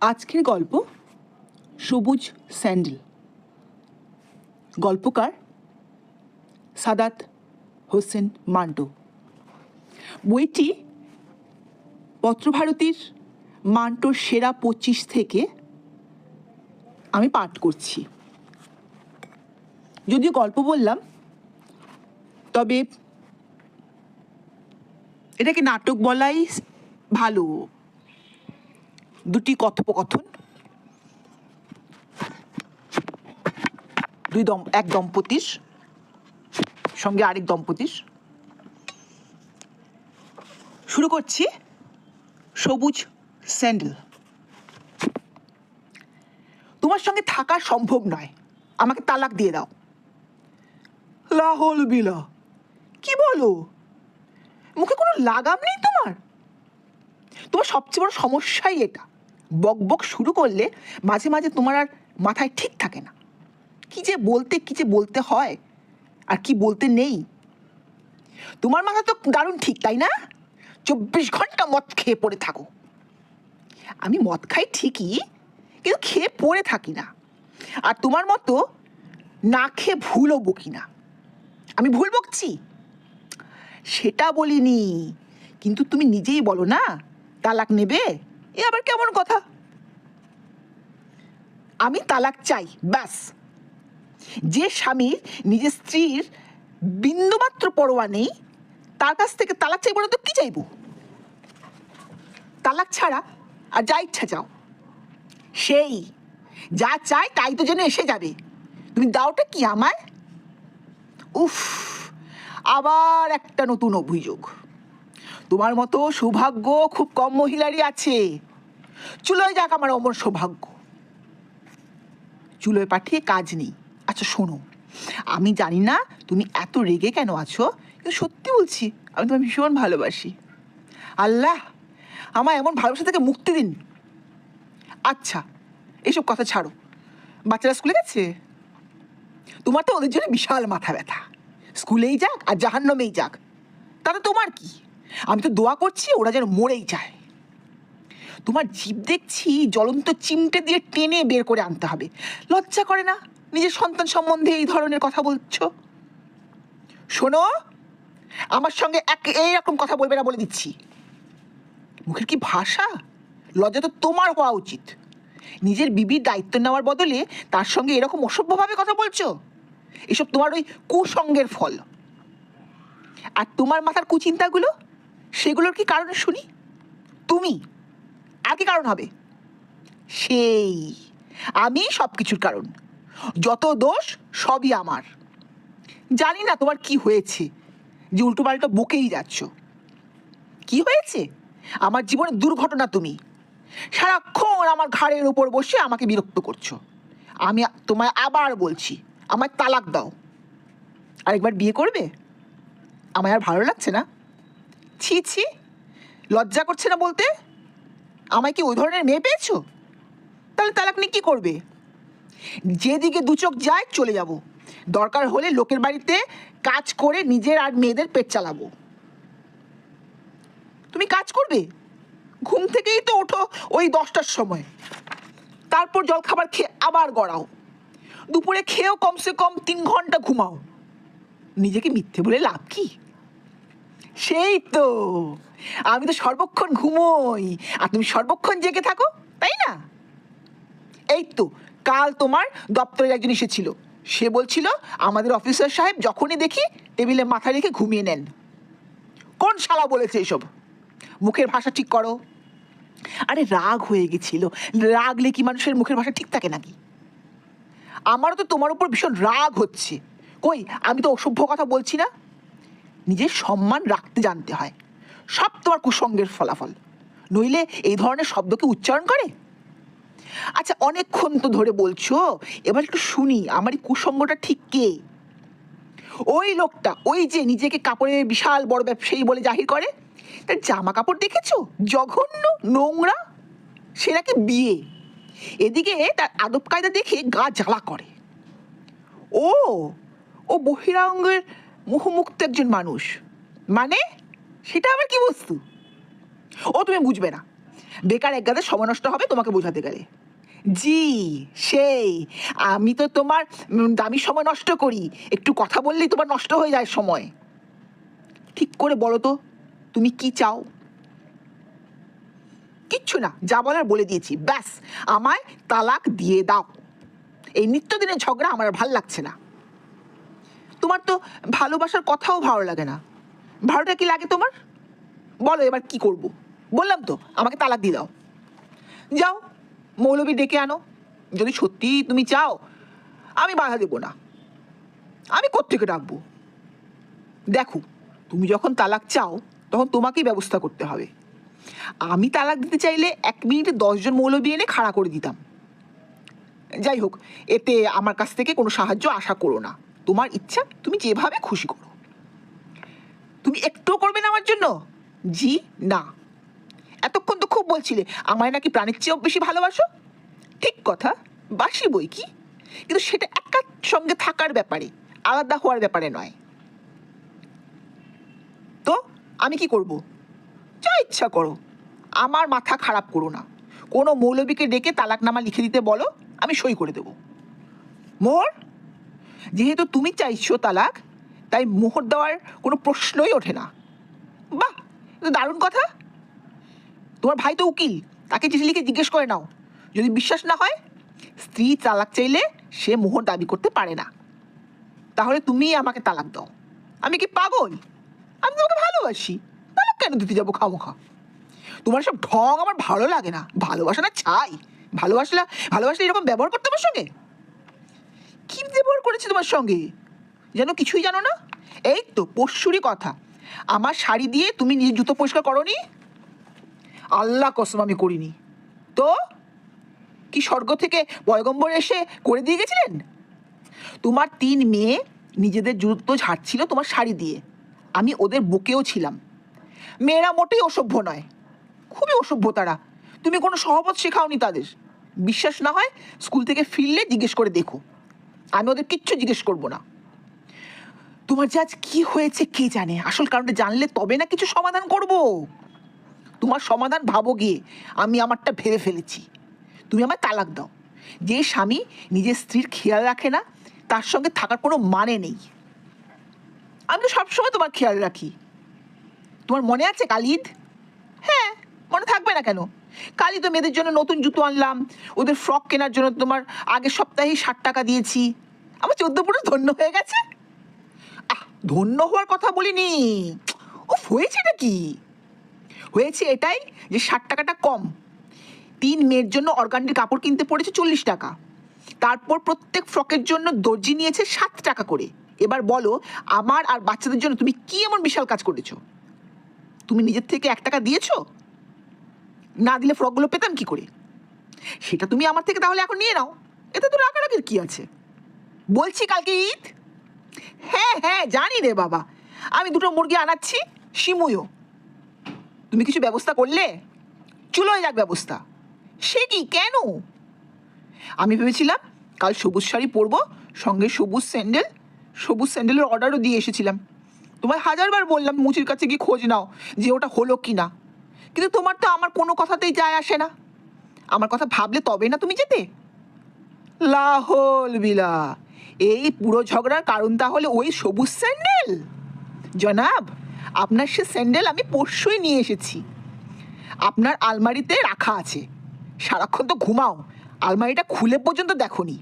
আজকের গল্প, সবুজ স্যান্ডেল। গল্পকার, সাদাত হোসেন মান্টো। বইটি পত্রভারতীর মান্টোর সেরা পঁচিশ থেকে আমি পাঠ করছি। যদিও গল্প বললাম, তবে এটাকে নাটক বলাই ভালো। দুটি কথোপকথন। দুই দম, এক দম্পতির সঙ্গে আরেক দম্পতির। শুরু করছি সবুজ স্যান্ডেল। তোমার সঙ্গে থাকা সম্ভব নয়। আমাকে তালাক দিয়ে দাও। লাহল বিলা। কি বলো? মুখে কোনো লাগাম নেই তোমার? তোমার সবচেয়ে বড় সমস্যাই এটা। বক বক শুরু করলে মাঝে মাঝে তোমার আর মাথায় ঠিক থাকে না। কি যে বলতে, কি যে বলতে হয় আর কি বলতে নেই। তোমার মাথা তো দারুণ ঠিক, তাই না? চব্বিশ ঘণ্টা মদ খেয়ে পড়ে থাকো। আমি মদ খাই ঠিকই, কিন্তু খেয়ে পড়ে থাকি না। আর তোমার মতো না খেয়ে ভুলও বকি না। আমি ভুল বকছি? সেটা বলিনি, কিন্তু তুমি নিজেই বলো না, তালাক নেবে? এ আবার কেমন কথা? আমি তালাক চাই, ব্যাস। যে স্বামীর নিজের স্ত্রীর বিন্দুমাত্র পরোয়া নেই, তার কাছ থেকে তালাক চাইব না তো কি চাইব? তালাক ছাড়া আর যা ইচ্ছা চাও। সেই, যা চাই তাই তো যেন এসে যাবে। তুমি দাওটা কি আমায়? উফ, আবার একটা নতুন অভিযোগ। তোমার মতো সৌভাগ্য খুব কম মহিলারই আছে। চুলোয় যাক আমার অমর সৌভাগ্য। চুলোয় পাঠিয়ে কাজ নেই। আচ্ছা শোনো। আমি জানি না তুমি এত রেগে কেন আছো, কিন্তু সত্যি বলছি, আমি তোমায় ভীষণ ভালোবাসি। আল্লাহ আমার এমন ভালোবাসা থেকে মুক্তি দিন। আচ্ছা এসব কথা ছাড়ো। বাচ্চারা স্কুলে গেছে? তোমার তো ওদের জন্য বিশাল মাথা ব্যথা। স্কুলেই যাক আর জাহান্নমেই যাক। তাতে তোমার কি? আমি তো দোয়া করছি ওরা যেন মরেই যায়। তোমার জীব দেখছি জ্বলন্ত চিমটে দিয়ে টেনে বের করে আনতে হবে। লজ্জা করে না? নিজের সন্তান সম্বন্ধে এই ধরনের কথা বলছো? শোনো, আমার সঙ্গে এক এইরকম কথা বলবে না বলে দিচ্ছি। মুখের কি ভাষা? লজ্জা তো তোমার হওয়া উচিত। নিজের বিবির দায়িত্ব নেওয়ার বদলে তার সঙ্গে এরকম অসভ্যভাবে কথা বলছো? এসব তোমার ওই কুসঙ্গের ফল। আর তোমার মাথার কুচিন্তাগুলো? সেগুলোর কি কারণে শুনি? তুমি, আর কি কারণ হবে? সেই, আমি সব কিছুর কারণ। যত দোষ, সবই আমার। জানি না তোমার কি হয়েছে, যে উল্টোপাল্টা বকেই যাচ্ছ। কি হয়েছে? আমার জীবনে দুর্ঘটনা তুমি। সারাক্ষণ আমার ঘাড়ের উপর বসে আমাকে বিরক্ত করছ। আমি তোমায় আবার বলছি, আমায় তালাক দাও। আরেকবার বিয়ে করবে? আমায় আর ভালো লাগছে না? ছি ছি। লজ্জা করছে না বলতে? আমায় কি ওই ধরনের মেয়ে পেয়েছ? তাহলে তালাক নিয়ে কী করবে? যেদিকে দু চোখ যায়, চলে যাব। দরকার হলে লোকের বাড়িতে কাজ করে নিজের আর মেয়েদের পেট চালাবো। তুমি কাজ করবে? ঘুম থেকেই তো ওঠো ওই দশটার সময়। তারপর জল খাবার খেয়ে আবার গড়াও। দুপুরে খেয়েও কমসে কম তিন ঘণ্টা ঘুমাও। নিজেকে মিথ্যে বলে লাভ কি? সেই তো। আমি তো সর্বক্ষণ ঘুমোই। আর তুমি সর্বক্ষণ জেগে থাকো, তাই না? এই তো, কাল তোমার দপ্তরের একজন এসেছিল। সে বলছিল, আমাদের অফিসার সাহেব যখনই দেখি টেবিলে মাথা রেখে ঘুমিয়ে নেন। কোন শালা বলেছে এসব? মুখের ভাষা ঠিক করো। আরে রাগ হয়ে গেছিল। রাগলে কি মানুষের মুখের ভাষা ঠিক থাকে নাকি? আমারও তো তোমার উপর ভীষণ রাগ হচ্ছে। কই, আমি তো অসভ্য কথা বলছি না? নিজের সম্মান রাখতে জানতে হয়। সব তোমার কুসঙ্গের ফলাফল। নইলে এই ধরনের শব্দকে উচ্চারণ করে? আচ্ছা অনেকক্ষণ তো ধরে বলছো, এবার একটু শুনি, আমার এই কুসঙ্গটা ঠিক কে? ওই লোকটা, ওই যে নিজেকে কাপড়ের বিশাল বড় ব্যবসায়ী বলে জাহির করে, তার জামা কাপড় দেখেছ? জঘন্য, নোংরা, সে নাকি বিয়ে। এদিকে তার আদব কায়দা দেখে গা জ্বালা করে। ও ও বহিরাঙ্গের মোহমুক্ত একজন মানুষ। মানে? সেটা আবার কি বস্তু? ও তুমি বুঝবে না। বেকার এক গাদা সময় নষ্ট হবে তোমাকে বোঝাতে গেলে। জি, সেই। আমি তো তোমার দামি সময় নষ্ট করি। একটু কথা বললেই তোমার নষ্ট হয়ে যায় সময়। ঠিক করে বলো তো, তুমি কি চাও? কিচ্ছু না, যা বলার বলে দিয়েছি। ব্যাস, আমায় তালাক দিয়ে দাও। এই নিত্যদিনের ঝগড়া আমার ভালো লাগছে না। তোমার তো ভালোবাসার কথাও ভালো লাগে না। ভালোটা কি লাগে তোমার? বলো এবার কি করব। বললাম তো, আমাকে তালাক দিয়ে দাও। যাও মৌলবী ডেকে আনো। যদি সত্যি তুমি চাও, আমি বাধা দেবো না। আমি কোত্থেকে ডাকবো? দেখো, তুমি যখন তালাক চাও, তখন তোমাকেই ব্যবস্থা করতে হবে। আমি তালাক দিতে চাইলে এক মিনিটে দশজন মৌলবী এনে খাড়া করে দিতাম। যাই হোক, এতে আমার কাছ থেকে কোনো সাহায্য আশা করো না। তোমার ইচ্ছা, তুমি যেভাবে খুশি করো। তুমি একটুও করবে না আমার জন্য? জি, না। এতক্ষণ তো খুব বলছিলে, আমায় নাকি প্রাণের চেয়েও বেশি ভালোবাসো? ঠিক কথা, বাসি বই কি? কিন্তু সেটা একার সঙ্গে থাকার ব্যাপারে, আলাদা হওয়ার ব্যাপারে নয়। তো, আমি কি করব? যা ইচ্ছা করো। আমার মাথা খারাপ করো না। কোনো মৌলবীকে ডেকে তালাকনামা লিখে দিতে বলো, আমি সই করে দেবো। মোহর যেহেতু তুমি চাইছো তালাক, তাই মোহর দেওয়ার কোনো প্রশ্নই ওঠে না। বাহ দারুণ কথা। তোমার ভাই তো উকিল, তাকে চিঠি লিখে জিজ্ঞেস করে নাও। যদি বিশ্বাস না হয়, স্ত্রী তালাক চাইলে সে মোহর দাবি করতে পারে না। তাহলে তুমি আমাকে তালাক দাও। আমি কি পাগল? আমি তোমাকে ভালোবাসি। তালাক কেন দিতে যাব খামোখা? তোমার সব ঢং আমার ভালো লাগে না। ভালোবাসা না চাই ভালোবাসলা ভালোবাসলে এরকম ব্যবহার করতে আমার সঙ্গে? করেছি তোমার সঙ্গে? যেন কিছুই জানো না? এই তো পরশুরই কথা। আমার শাড়ি দিয়ে তুমি নিজের জুতো পরিষ্কার করনি? আল্লাহ কসম আমি করিনি। তো, কি স্বর্গ থেকে পয়গম্বর এসে করে দিয়ে গেছিলেন? তোমার তিন মেয়ে নিজেদের জুতো ঝাড়ছিল তোমার শাড়ি দিয়ে। আমি ওদের বুকেও ছিলাম। মেয়েরা মোটেই অসভ্য নয়। খুবই অসভ্য তারা। তুমি কোনো সহবত শেখাওনি তাদের। বিশ্বাস না হয় স্কুল থেকে ফিরলে জিজ্ঞেস করে দেখো। আমি ওদের কিচ্ছু জিজ্ঞেস করব না। তোমার যে আজ কি হয়েছে কে জানে? আসল কারণটা জানলে তবে না কিছু সমাধান করব। তোমার সমাধান ভাবো গিয়ে, আমি আমারটা ভেবে ফেলেছি। তুমি আমায় তালাক দাও। যে স্বামী নিজের স্ত্রীর খেয়াল রাখে না, তার সঙ্গে থাকার কোনো মানে নেই। আমি তো সবসময় তোমার খেয়াল রাখি। তোমার মনে আছে কালিদ? হ্যাঁ মনে থাকবে না কেন? কালি তো মেয়েদের জন্য নতুন জুতো আনলাম। ওদের ফ্রক কেনার জন্য তোমার আগের সপ্তাহেই ষাট টাকা দিয়েছি। আমার চোদ্দ পুরো ধন্য হয়ে গেছে। আহ, ধন্য হওয়ার কথা বলিনি। ও হয়েছেটা কি? হয়েছে এটাই যে ষাট টাকাটা কম। তিন মেয়ের জন্য অর্গানটির কাপড় কিনতে পড়েছে চল্লিশ টাকা। তারপর প্রত্যেক ফ্রকের জন্য দর্জি নিয়েছে সাত টাকা করে। এবার বলো, আমার আর বাচ্চাদের জন্য তুমি কি এমন বিশাল কাজ করেছ? তুমি নিজের থেকে এক টাকা দিয়েছ? না দিলে ফ্রকগুলো পেতাম কি করে? সেটা তুমি আমার থেকে তাহলে এখন নিয়ে নাও। এতে তো রাগারাগির কি আছে? বলছি কালকে ঈদ? হ্যাঁ হ্যাঁ জানি রে বাবা। আমি দুটো মুরগি আনাচ্ছি শিমুয়ও তুমি কিছু ব্যবস্থা করলে? চুলোয় যাক ব্যবস্থা। সে কি, কেন? আমি ভেবেছিলাম কাল সবুজ শাড়ি পরবো, সঙ্গে সবুজ স্যান্ডেল, সবুজ স্যান্ডেলের অর্ডারও দিয়ে এসেছিলাম। তোমায় হাজারবার বললাম মুচির কাছে গিয়ে খোঁজ নাও যে ওটা হলো কি না কিন্তু তোমার তো আমার কোনো কথাতেই যায় আসে না। আমার কথা ভাবলে তবে না তুমি যেতে। লাহল বিলা, এই পুরো ঝগড়ার কারণ তাহলে ওই সবুজ স্যান্ডেল? জনাব, আপনার সে স্যান্ডেল আমি পরশুই নিয়ে এসেছি। আপনার আলমারিতে রাখা আছে। সারাক্ষণ তো ঘুমাও, আলমারিটা খুলে পর্যন্ত দেখোনি।